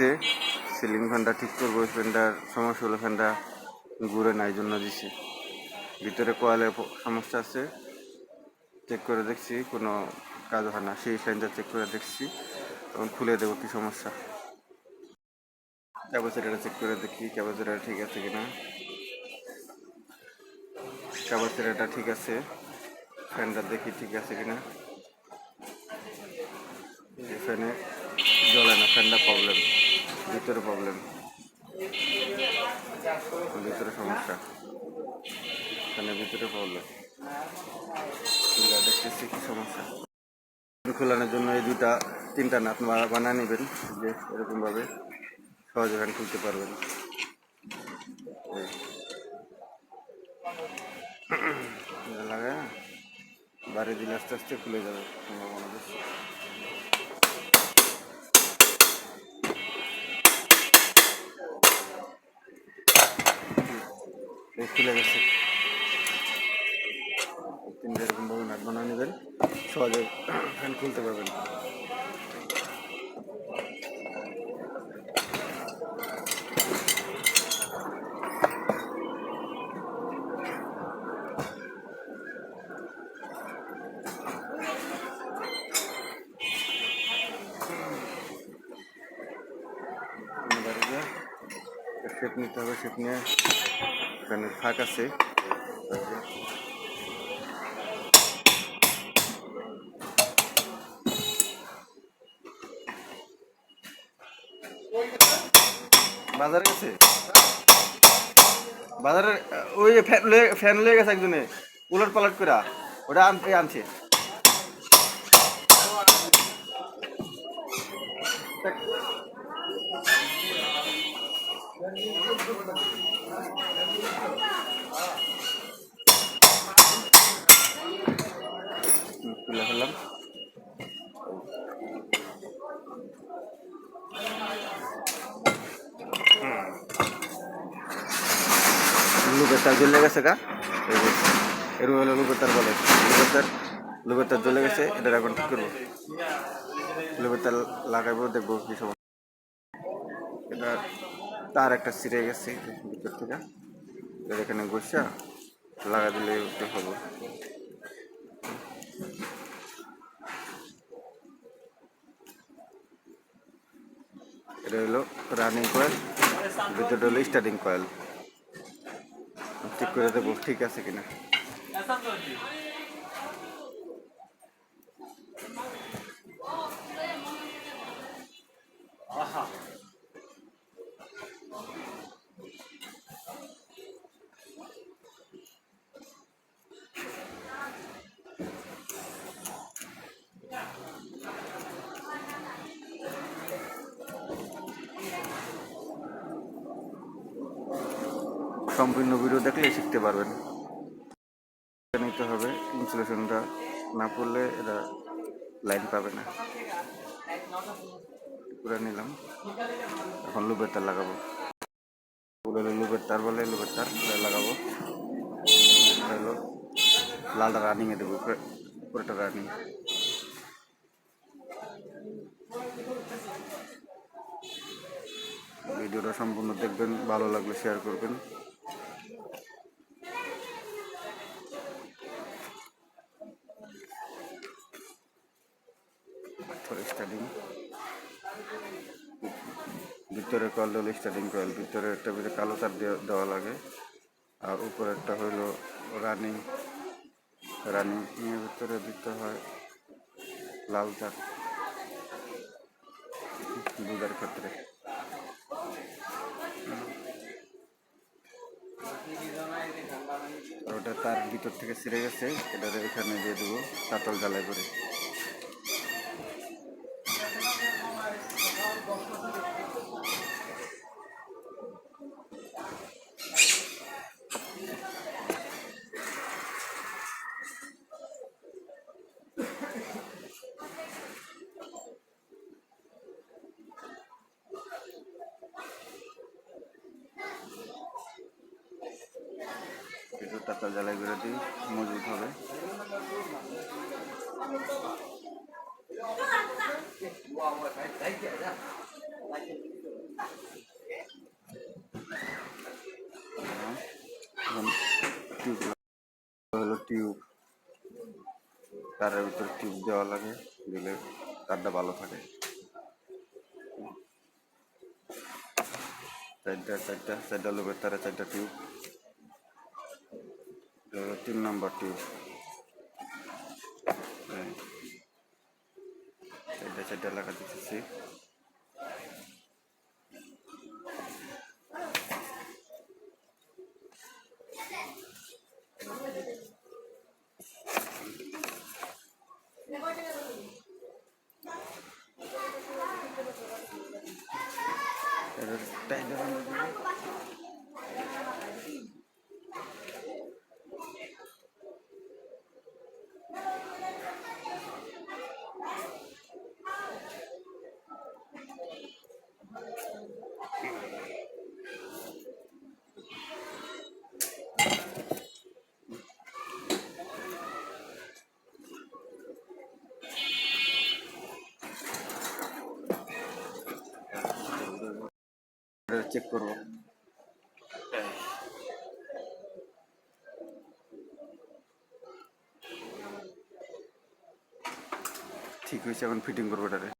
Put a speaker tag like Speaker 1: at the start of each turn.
Speaker 1: আসছে সিলিং ফ্যানটা ঠিক করব ফ্যানটার সমস্যা হলো ফ্যানটা ঘুরে নাই জন্য দিছি। ভিতরে কোয়ালের সমস্যা আছে চেক করে দেখছি, কোনো কাজ হয় না, সেই ফ্যানটা চেক করে দেখছি, তখন খুলে দেবো কি সমস্যা। ক্যাপাসিটারটা চেক করে দেখি, ক্যাপাসিটার ঠিক আছে কিনা। ক্যাপাসিটারটা ঠিক আছে, ফ্যানটা দেখি ঠিক আছে কিনা। ফ্যানে জ্বলে না, ফ্যানটা প্রবলেম। ভিতরে প্রবলেম ভিতরে সমস্যা। ফ্যানের ভিতরে প্রবলেম দেখতেছি কি সমস্যা। খোলানোর জন্য এই দুটা তিনটা নাট বা- বানিয়ে নেবেন। যে এরকমভাবে সহজে ফ্যান খুলতে পারবেন। লাগায় বাড়ি দিলে আস্তে আস্তে খুলে যাবে। সম্ভাবনা এই খুলে গেছে। তিনটে এরকমভাবে নাট বানিয়ে নেবেন, সহজে ফ্যান খুলতে পারবেন। শেপ নিতে হবে, শেপ নিয়ে এখানে ফাঁক আছে। বাজারে গেছে? বাজারে ওই ফ্যান লয়ে গেছে একজনে উলট পালট করে ওটা আন- এই আনছে। হুম, লুকের তার জ্বলে গেছে গা? এরকম হলো লুকের তার বলে। লুকের তার জ্বলে গেছে এটা এখন ঠিক করব। লুকের তার লাগাইবো, দেখব কি সমস্যা এটা তার একটা ছিঁড়ে গেছে, ভিতর থেকে। এখানে বসা লাগা দিলে হবে। এটা হলো রানিং কয়েল ভিতরটা হলো স্টার্টিং কয়েল ঠিক করে দেবো ঠিক আছে কিনা? সম্পূর্ণ ভিডিও দেখলে শিখতে পারবেন। নিতে হবে, ইনসুলেশনটা না পড়লে এরা লাইন পাবে না। পুরো নিলাম। এখন লুপের তার লাগাবো। পুরো লুপের তার বলে লুপের তার লাগাবো। হলো লালটা রানিংয়ে দেবো উপরেটা রানিং ভিডিওটা সম্পূর্ণ দেখবেন, ভালো লাগলে শেয়ার করবেন। স্টার্টিং। ভিতরে কয়েল হলো স্টার্টিং কয়েল ভিতরে একটা ভিতরে কালো তার দেওয়া- লাগে। আর উপরেরটা হইল রানিং রানিং এর ভিতরে দিতে হয় লাল তার। বুঝার ক্ষেত্রে। ওটা তার ভিতর থেকে ছিঁড়ে গেছে এটা এখানে দিয়ে দেবো, কাতল জ্বালাই করে। কলকাতা লাইব্রেরিটি মজুদ হবে। হলো টিউব। তারের ভিতরে টিউব দেওয়া লাগে, দিলে তারটা ভালো থাকে। চারটা চারটা চারটা লোকের তারা চারটা টিউব। তিন নম্বর টিউব এই। চারটা চারটা লাগা দিতেছি এটা টাইট বান্ধা দিবি। এটা চেক করব ঠিক হয়েছে এখন ফিটিং করব এটারে